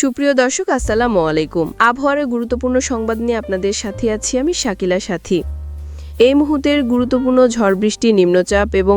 সুপ্রিয় দর্শক, আসসালামু আলাইকুম। আবহাওয়ার গুরুত্বপূর্ণ সংবাদ নিয়ে আপনাদের সাথে আছি আমি শাকিলা সাথী। এই মুহূর্তের গুরুত্বপূর্ণ ঝড় বৃষ্টি নিম্নচাপ এবং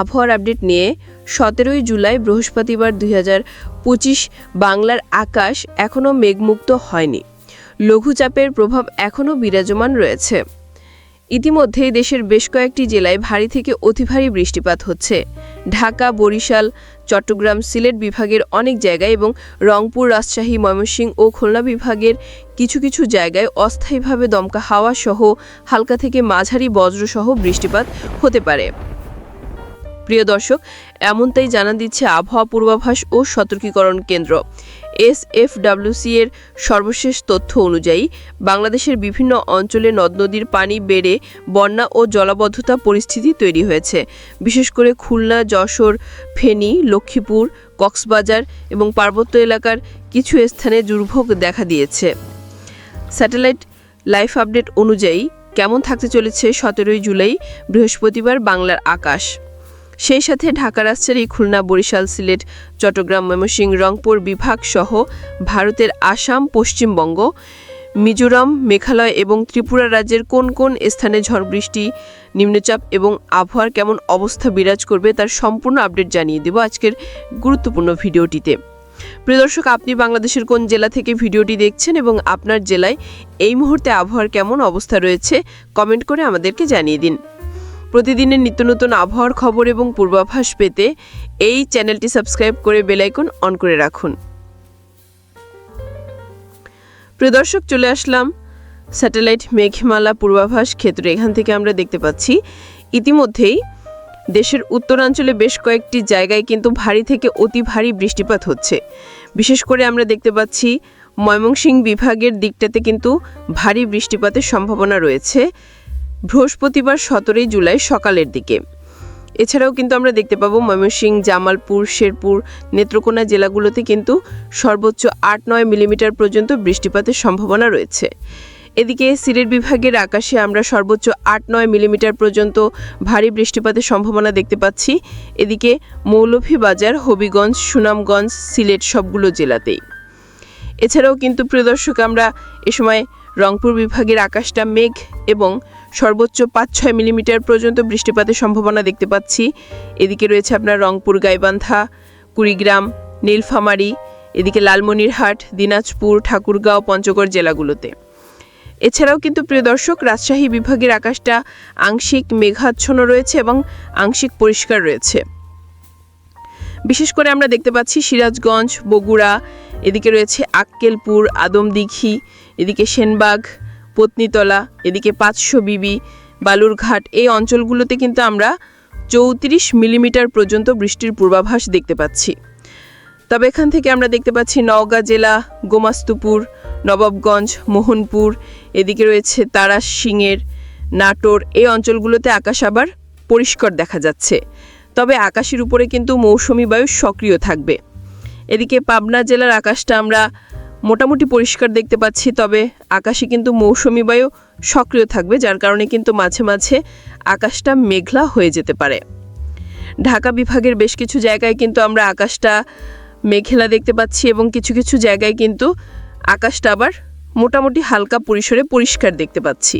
আবহাওয়ার আপডেট নিয়ে সতেরোই জুলাই বৃহস্পতিবার দুই বাংলার আকাশ এখনও মেঘমুক্ত হয়নি। লঘুচাপের প্রভাব এখনও বিরাজমান রয়েছে। ইতিমধ্যেই দেশের বেশ কয়েকটি জেলায় ভারী থেকে অতি ভারী বৃষ্টিপাত হচ্ছে। ঢাকা, বরিশাল, চট্টগ্রাম, সিলেট বিভাগের অনেক জায়গায় এবং রংপুর, রাজশাহী, ময়মনসিংহ ও খুলনা বিভাগের কিছু কিছু জায়গায় অস্থায়ীভাবে দমকা হাওয়া সহ হালকা থেকে মাঝারি বজ্রসহ বৃষ্টিপাত হতে পারে। প্রিয় দর্শক, এমনটাই জানা দিচ্ছে আবহাওয়া পূর্বাভাস ও সতর্কীকরণ কেন্দ্র। এসএফডব্লিউসি এর সর্বশেষ তথ্য অনুযায়ী, বাংলাদেশের বিভিন্ন অঞ্চলে নদ নদীর পানি বেড়ে বন্যা ও জলাবদ্ধতা পরিস্থিতি তৈরি হয়েছে। বিশেষ করে খুলনা, যশোর, ফেনী, লক্ষ্মীপুর, কক্সবাজার এবং পার্বত্য এলাকার কিছু স্থানে দুর্ভোগ দেখা দিয়েছে। স্যাটেলাইট লাইফ আপডেট অনুযায়ী, কেমন থাকতে চলেছে সতেরোই জুলাই বৃহস্পতিবার বাংলার আকাশ? সেই সাথে ঢাকা রাজশাহী, খুলনা, বরিশাল, সিলেট, চট্টগ্রাম, ময়মনসিংহ, রংপুর বিভাগ সহ ভারতের আসাম, পশ্চিমবঙ্গ, মিজোরাম, মেঘালয় এবং ত্রিপুরা রাজ্যের কোন কোন স্থানে ঝড় বৃষ্টি, নিম্নচাপ এবং আবহাওয়ার কেমন অবস্থা বিরাজ করবে তার সম্পূর্ণ আপডেট জানিয়ে দেব আজকের গুরুত্বপূর্ণ ভিডিওটিতে। প্রিয় দর্শক, আপনি বাংলাদেশের কোন জেলা থেকে ভিডিওটি দেখছেন এবং আপনার জেলায় এই মুহূর্তে আবহাওয়ার কেমন অবস্থা রয়েছে, কমেন্ট করে আমাদেরকে জানিয়ে দিন। প্রতিদিনের নিত্য নতুন আবহাওয়ার খবর এবং পূর্বাভাস পেতে এই চ্যানেলটি সাবস্ক্রাইব করে বেলাইকন অন করে রাখুন। প্রিয় দর্শক, চলে আসলাম স্যাটেলাইট মেঘমালা পূর্বাভাস ক্ষেত্রে। এখান থেকে আমরা দেখতে পাচ্ছি, ইতিমধ্যেই দেশের উত্তরাঞ্চলে বেশ কয়েকটি জায়গায় কিন্তু ভারী থেকে অতি ভারী বৃষ্টিপাত হচ্ছে। বিশেষ করে আমরা দেখতে পাচ্ছি, ময়মনসিংহ বিভাগের দিকটাতে কিন্তু ভারী বৃষ্টিপাতের সম্ভাবনা রয়েছে। বৃহস্পতিবার সতেরোই জুলাই সকালের দিকে। এছাড়াও কিন্তু আমরা দেখতে পাবো ময়মনসিংহ, জামালপুর, শেরপুর, নেত্রকোনা জেলাগুলোতে কিন্তু সর্বোচ্চ আট নয় মিলিমিটার পর্যন্ত বৃষ্টিপাতের সম্ভাবনা রয়েছে। এদিকে সিলেট বিভাগের আকাশে আমরা সর্বোচ্চ আট নয় মিলিমিটার পর্যন্ত ভারী বৃষ্টিপাতের সম্ভাবনা দেখতে পাচ্ছি। এদিকে মৌলভীবাজার, হবিগঞ্জ, সুনামগঞ্জ, সিলেট সবগুলো জেলাতেই। এছাড়াও কিন্তু প্রিয় দর্শক, আমরা এ সময় রংপুর বিভাগের আকাশটা মেঘ এবং সর্বোচ্চ পাঁচ ছয় মিলিমিটার পর্যন্ত বৃষ্টিপাতের সম্ভাবনা দেখতে পাচ্ছি। এদিকে রয়েছে আপনার রংপুর, গাইবান্ধা, কুড়িগ্রাম, নীলফামারী, এদিকে লালমনিরহাট, দিনাজপুর, ঠাকুরগাঁও, পঞ্চগড় জেলাগুলোতে। এছাড়াও কিন্তু প্রিয় দর্শক, রাজশাহী বিভাগের আকাশটা আংশিক মেঘাচ্ছন্ন রয়েছে এবং আংশিক পরিষ্কার রয়েছে। বিশেষ করে আমরা দেখতে পাচ্ছি সিরাজগঞ্জ, বগুড়া, এদিকে রয়েছে আক্কেলপুর, আদমদিঘি, এদিকে সেনবাগ পত্নীতলা, এদিকে পাঁচশো বিবি, বালুরঘাট, এই অঞ্চলগুলোতে কিন্তু আমরা চৌত্রিশ মিলিমিটার পর্যন্ত বৃষ্টির পূর্বাভাস দেখতে পাচ্ছি। তবে এখান থেকে আমরা দেখতে পাচ্ছি নওগাঁ জেলা, গোমাস্তুপুর, নবাবগঞ্জ, মোহনপুর, এদিকে রয়েছে তারাস সিংয়ের, নাটোর, এই অঞ্চলগুলোতে আকাশ আবার পরিষ্কার দেখা যাচ্ছে। তবে আকাশের উপরে কিন্তু মৌসুমি বায়ু সক্রিয় থাকবে। এদিকে পাবনা জেলার আকাশটা আমরা মোটামুটি পরিষ্কার দেখতে পাচ্ছি, তবে আকাশে কিন্তু মৌসুমি বায়ু সক্রিয় থাকবে, যার কারণে কিন্তু মাঝে মাঝে আকাশটা মেঘলা হয়ে যেতে পারে। ঢাকা বিভাগের বেশ কিছু জায়গায় কিন্তু আমরা আকাশটা মেঘলা দেখতে পাচ্ছি এবং কিছু কিছু জায়গায় কিন্তু আকাশটা আবার মোটামুটি হালকা পরিসরে পরিষ্কার দেখতে পাচ্ছি।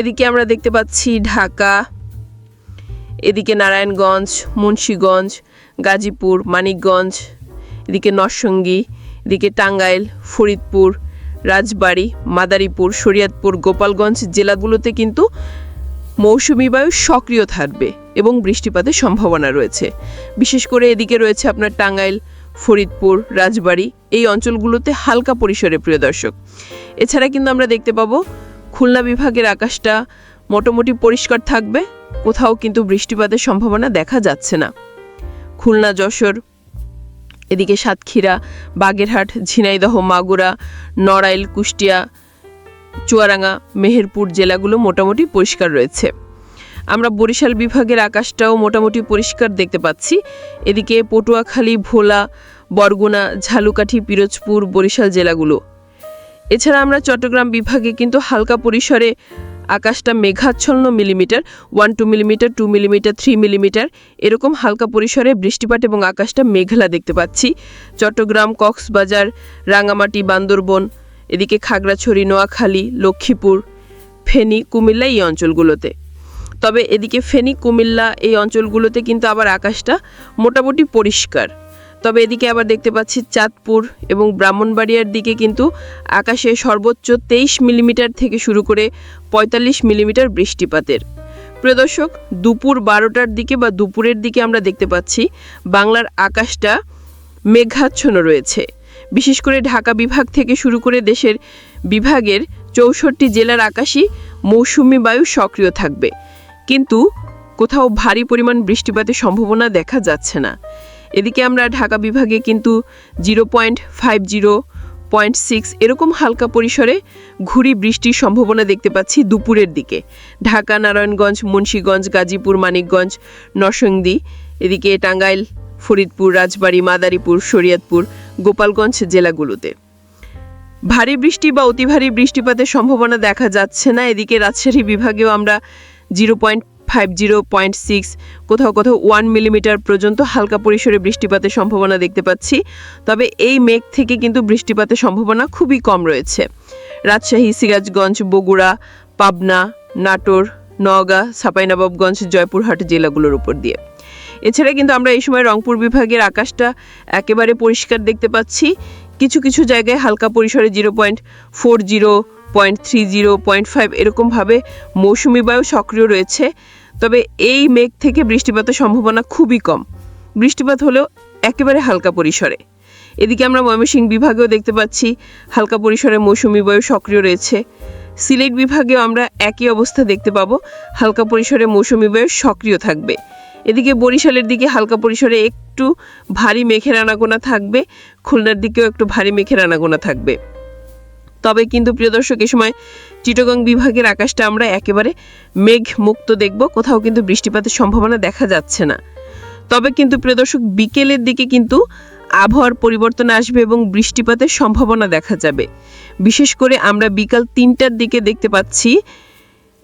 এদিকে আমরা দেখতে পাচ্ছি ঢাকা, এদিকে নারায়ণগঞ্জ, মুন্সীগঞ্জ, গাজীপুর, মানিকগঞ্জ, এদিকে নরসঙ্গী এদিকে টাঙ্গাইল, ফরিদপুর, রাজবাড়ী, মাদারীপুর, শরীয়তপুর, গোপালগঞ্জ জেলাগুলোতে কিন্তু মৌসুমি বায়ু সক্রিয় থাকবে এবং বৃষ্টিপাতের সম্ভাবনা রয়েছে। বিশেষ করে এদিকে রয়েছে আপনার টাঙ্গাইল, ফরিদপুর, রাজবাড়ী, এই অঞ্চলগুলোতে হালকা পরিসরে, প্রিয় দর্শক। এছাড়া কিন্তু আমরা দেখতে পাবো খুলনা বিভাগের আকাশটা মোটামুটি পরিষ্কার থাকবে, কোথাও কিন্তু বৃষ্টিপাতের সম্ভাবনা দেখা যাচ্ছে না। খুলনা, যশোর এদিকে সাতক্ষীরা, বাগেরহাট, ঝিনাইদহ, মাগুরা, নড়াইল, কুষ্টিয়া চুয়ারাঙ্গা মেহেরপুর জেলাগুলো মোটামুটি পরিষ্কার রয়েছে। আমরা বরিশাল বিভাগের আকাশটাও মোটামুটি পরিষ্কার দেখতে পাচ্ছি। এদিকে পটুয়াখালী, ভোলা, বরগুনা, ঝালুকাঠি, পিরোজপুর, বরিশাল জেলাগুলো। এছাড়া আমরা চট্টগ্রাম বিভাগে কিন্তু হালকা পরিসরে আকাশটা মেঘাচ্ছন্ন millimetre one two millimetre two millimetre three millimetre এরকম হালকা পরিসরে বৃষ্টিপাত এবং আকাশটা মেঘলা দেখতে পাচ্ছি। চট্টগ্রাম, কক্সবাজার, রাঙামাটি, বান্দরবন, এদিকে খাগড়াছড়ি, নোয়াখালী, লক্ষ্মীপুর, ফেনী, কুমিল্লা এই অঞ্চলগুলোতে। তবে এদিকে ফেনী, কুমিল্লা এই অঞ্চলগুলোতে কিন্তু আবার আকাশটা মোটামুটি পরিষ্কার। তবে এদিকে আবার দেখতে পাচ্ছি চাঁদপুর এবং ব্রাহ্মণবাড়িয়ার দিকে কিন্তু আকাশে সর্বোচ্চ তেইশ মিলিমিটার থেকে শুরু করে পঁয়তাল্লিশ মিলিমিটার বৃষ্টিপাতের। প্রিয় দর্শক, দুপুর বারোটার দিকে বা দুপুরের দিকে আমরা দেখতে পাচ্ছি বাংলার আকাশটা মেঘাচ্ছন্ন রয়েছে। বিশেষ করে ঢাকা বিভাগ থেকে শুরু করে দেশের বিভাগের চৌষট্টি জেলার আকাশই মৌসুমি বায়ু সক্রিয় থাকবে। কিন্তু কোথাও ভারী পরিমাণ বৃষ্টিপাতের সম্ভাবনা দেখা যাচ্ছে না। এদিকে আমরা ঢাকা বিভাগে কিন্তু zero point five zero point six এরকম হালকা পরিসরে ঘুরি বৃষ্টির সম্ভাবনা দেখতে পাচ্ছি দুপুরের দিকে। ঢাকা, নারায়ণগঞ্জ, মুন্সীগঞ্জ, গাজীপুর, মানিকগঞ্জ, নরসিংদী, এদিকে টাঙ্গাইল, ফরিদপুর, রাজবাড়ী, মাদারীপুর, শরীয়তপুর, গোপালগঞ্জ জেলাগুলোতে। ভারী বৃষ্টি বা অতি ভারী বৃষ্টিপাতের সম্ভাবনা দেখা যাচ্ছে না। এদিকে রাজশাহী বিভাগেও আমরা zero point five zero point six কোথাও কোথাও ওয়ান মিলিমিটার পর্যন্ত হালকা পরিসরে বৃষ্টিপাতের সম্ভাবনা দেখতে পাচ্ছি। তবে এই মেঘ থেকে কিন্তু বৃষ্টিপাতের সম্ভাবনা খুবই কম রয়েছে। রাজশাহী, সিরাজগঞ্জ, বগুড়া, পাবনা, নাটোর, নওগাঁ ছাপাইনবাবগঞ্জ জয়পুরহাট জেলাগুলোর উপর দিয়ে। এছাড়া কিন্তু আমরা এই সময় রংপুর বিভাগের আকাশটা একেবারে পরিষ্কার দেখতে পাচ্ছি। কিছু কিছু জায়গায় হালকা পরিসরে zero point four zero point three zero point five এরকমভাবে মৌসুমি বায়ু সক্রিয় রয়েছে। তবে এই মেঘ থেকে বৃষ্টিপাতের সম্ভাবনা খুবই কম। বৃষ্টিপাত হলেও একেবারে হালকা পরিসরে। এদিকে আমরা ময়মনসিংহ বিভাগেও দেখতে পাচ্ছি, হালকা পরিসরে মৌসুমি বায়ু সক্রিয় রয়েছে। সিলেট বিভাগেও আমরা একই অবস্থা দেখতে পাবো, হালকা পরিসরে মৌসুমি বায়ু সক্রিয় থাকবে। এদিকে বরিশালের দিকে হালকা পরিসরে একটু ভারী মেঘের আনাগোনা থাকবে, খুলনার দিকেও একটু ভারী মেঘের আনাগোনা থাকবে। তবে কিন্তু প্রিয় দর্শক, এ সময় চিটগং বিভাগের আকাশটা আমরা একেবারে মেঘ মুক্ত দেখব, কোথাও কিন্তু বৃষ্টিপাতের সম্ভাবনা দেখা যাচ্ছে না। তবে কিন্তু প্রিয় দর্শক, বিকেলের দিকে কিন্তু আবহাওয়ার পরিবর্তন আসবে এবং বৃষ্টিপাতের সম্ভাবনা দেখা যাবে। বিশেষ করে আমরা বিকাল তিনটার দিকে দেখতে পাচ্ছি,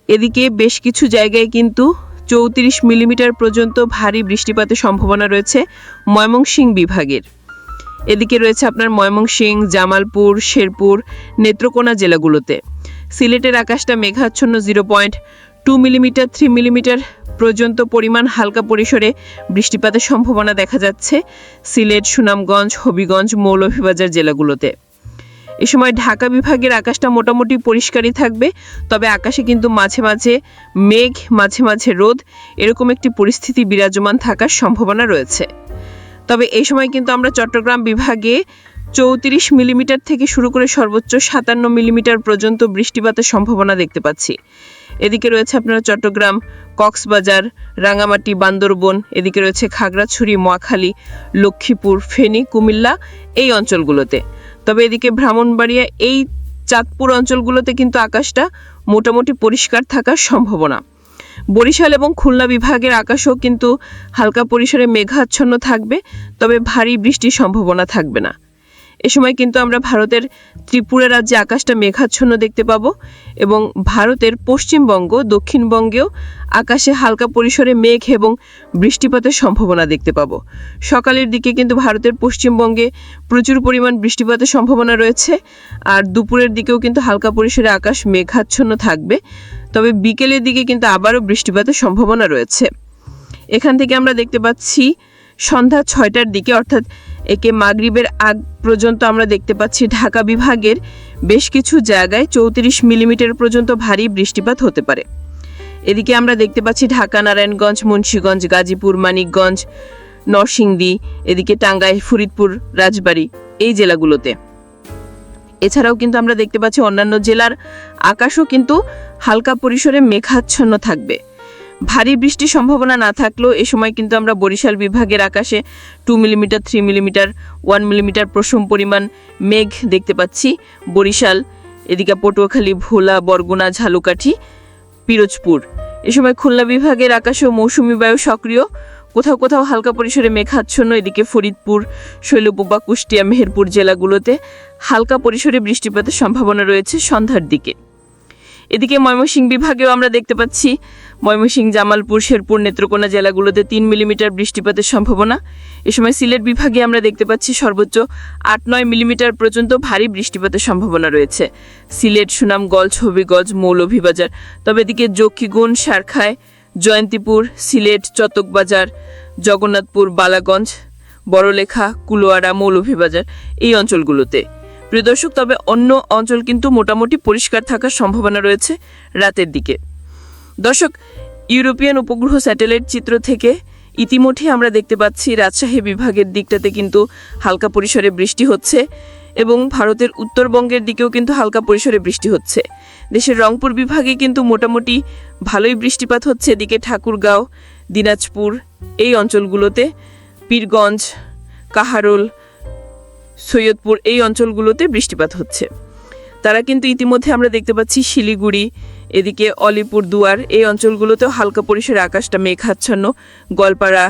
এদিকে বেশ কিছু জায়গায় কিন্তু চৌত্রিশ মিলিমিটার পর্যন্ত ভারী বৃষ্টিপাতের সম্ভাবনা রয়েছে ময়মনসিংহ বিভাগের। এদিকে রয়েছে আপনার ময়মনসিংহ, জামালপুর, শেরপুর, নেত্রকোনা জেলাগুলোতে। সিলেটের আকাশটা মেঘাচ্ছন্ন zero point two millimetre, three millimetre পর্যন্ত পরিমাণ হালকা পরিসরে বৃষ্টিপাতের সম্ভাবনা দেখা যাচ্ছে সিলেট, সুনামগঞ্জ, হবিগঞ্জ, মৌলভীবাজার জেলাগুলোতে। এ সময় ঢাকা বিভাগের আকাশটা মোটামুটি পরিষ্কারই থাকবে, তবে আকাশে কিন্তু মাঝে মাঝে মেঘ, মাঝে মাঝে রোদ, এরকম একটি পরিস্থিতি বিরাজমান থাকার সম্ভাবনা রয়েছে। তবে এই সময় কিন্তু আমরা চট্টগ্রাম বিভাগে চৌত্রিশ মিলিমিটার থেকে শুরু করে সর্বোচ্চ সাতান্ন মিলিমিটার পর্যন্ত বৃষ্টিপাতের সম্ভাবনা দেখতে পাচ্ছি। এদিকে রয়েছে আপনারা চট্টগ্রাম, কক্সবাজার রাঙামাটি বান্দরবন, এদিকে রয়েছে খাগড়াছড়ি মোয়াখালী লক্ষ্মীপুর, ফেনী, কুমিল্লা এই অঞ্চলগুলোতে। তবে এদিকে ব্রাহ্মণবাড়িয়া এই চাঁদপুর অঞ্চলগুলোতে কিন্তু আকাশটা মোটামুটি পরিষ্কার থাকার সম্ভাবনা। বরিশাল এবং খুলনা বিভাগের আকাশও কিন্তু হালকা পরিসরে মেঘাচ্ছন্ন থাকবে, তবে ভারী বৃষ্টির সম্ভাবনা থাকবে না। এ সময় কিন্তু আমরা ভারতের ত্রিপুরা রাজ্যে আকাশটা মেঘাচ্ছন্ন দেখতে পাবো এবং ভারতের পশ্চিমবঙ্গ, দক্ষিণবঙ্গেও আকাশে হালকা পরিসরে মেঘ এবং বৃষ্টিপাতের সম্ভাবনা দেখতে পাবো। সকালের দিকে কিন্তু ভারতের পশ্চিমবঙ্গে প্রচুর পরিমাণ বৃষ্টিপাতের সম্ভাবনা রয়েছে, আর দুপুরের দিকেও কিন্তু হালকা পরিসরে আকাশ মেঘাচ্ছন্ন থাকবে। তবে বিকেলের দিকে কিন্তু আবারও বৃষ্টিপাতের সম্ভাবনা রয়েছে। এখান থেকে আমরা দেখতে পাচ্ছি সন্ধ্যা ছয়টার দিকে, অর্থাৎ একে মাগরিবের আগ পর্যন্ত আমরা দেখতে পাচ্ছি ঢাকা বিভাগের বেশ কিছু জায়গায় চৌত্রিশ মিলিমিটার পর্যন্ত ভারী বৃষ্টিপাত হতে পারে। এদিকে আমরা দেখতে পাচ্ছি ঢাকা, নারায়ণগঞ্জ, মুন্সীগঞ্জ, গাজীপুর, মানিকগঞ্জ, নরসিংদী, এদিকে টাঙ্গাইল, ফরিদপুর, রাজবাড়ী এই জেলাগুলোতে। এছাড়াও কিন্তু আমরা দেখতে পাচ্ছি অন্যান্য জেলার আকাশও কিন্তু হালকা পরিসরে মেঘাচ্ছন্ন থাকবে। ভারী বৃষ্টির সম্ভাবনা না থাকলেও এ সময় কিন্তু আমরা বরিশাল বিভাগের আকাশে two millimetre three millimetre one millimetre প্রসম পরিমাণ মেঘ দেখতে পাচ্ছি। বরিশাল, এদিকে পটুয়াখালী, ভোলা, বরগুনা, ঝালুকাঠি, পিরোজপুর। এ সময় খুলনা বিভাগের আকাশেও মৌসুমি বায়ু সক্রিয়। কোথাও কোথাও হালকা পরিসরে মেঘাচ্ছন্ন এদিকে ফরিদপুর শৈলকুপা কুষ্টিয়া, মেহেরপুর জেলাগুলোতে হালকা পরিসরে বৃষ্টিপাতের সম্ভাবনা রয়েছে সন্ধ্যার দিকে। এদিকে ময়মনসিংহ বিভাগেও আমরা দেখতে পাচ্ছি, ময়মনসিংহ, জামালপুর, শেরপুর, নেত্রকোনা জেলাগুলোতে তিন মিলিমিটার বৃষ্টিপাতের সম্ভাবনা। এ সময় সিলেট বিভাগে আমরা দেখতে পাচ্ছি সর্বোচ্চ আট নয় মিলিমিটার পর্যন্ত ভারী বৃষ্টিপাতের সম্ভাবনা রয়েছে। সিলেট, সুনামগঞ্জ, হবিগঞ্জ, মৌলভীবাজার, তবে এদিকে যক্ষীগুণ সারখায় জয়ন্তীপুর, সিলেট, চতকবাজার, জগন্নাথপুর, বালাগঞ্জ, বড়লেখা, কুলোয়ারা, মৌলভীবাজার এই অঞ্চলগুলোতে। প্রিয় দর্শক, তবে অন্য অঞ্চল কিন্তু মোটামুটি পরিষ্কার থাকার সম্ভাবনা রয়েছে রাতের দিকে। দর্শক, ইউরোপিয়ান উপগ্রহ স্যাটেলাইট চিত্র থেকে ইতিমধ্যে আমরা দেখতে পাচ্ছি রাজশাহী বিভাগের দিকটাতে কিন্তু হালকা পরিসরে বৃষ্টি হচ্ছে। এবং ভারতের উত্তরবঙ্গের দিকেও কিন্তু হালকা পরিসরে বৃষ্টি হচ্ছে। দেশের রংপুর বিভাগে কিন্তু মোটামুটি ভালোই বৃষ্টিপাত হচ্ছে। এদিকে ঠাকুরগাঁও, দিনাজপুর, এই অঞ্চলগুলোতে, পীরগঞ্জ, কাহারোল, সৈয়দপুর, এই অঞ্চলগুলোতে বৃষ্টিপাত হচ্ছে। তারা কিন্তু ইতিমধ্যে আমরা দেখতে পাচ্ছি শিলিগুড়ি, এদিকে অলিপুর দুয়ার এই অঞ্চলগুলোতেও হালকা পরিসরে আকাশটা মেঘাচ্ছন্ন। গোয়ালপাড়া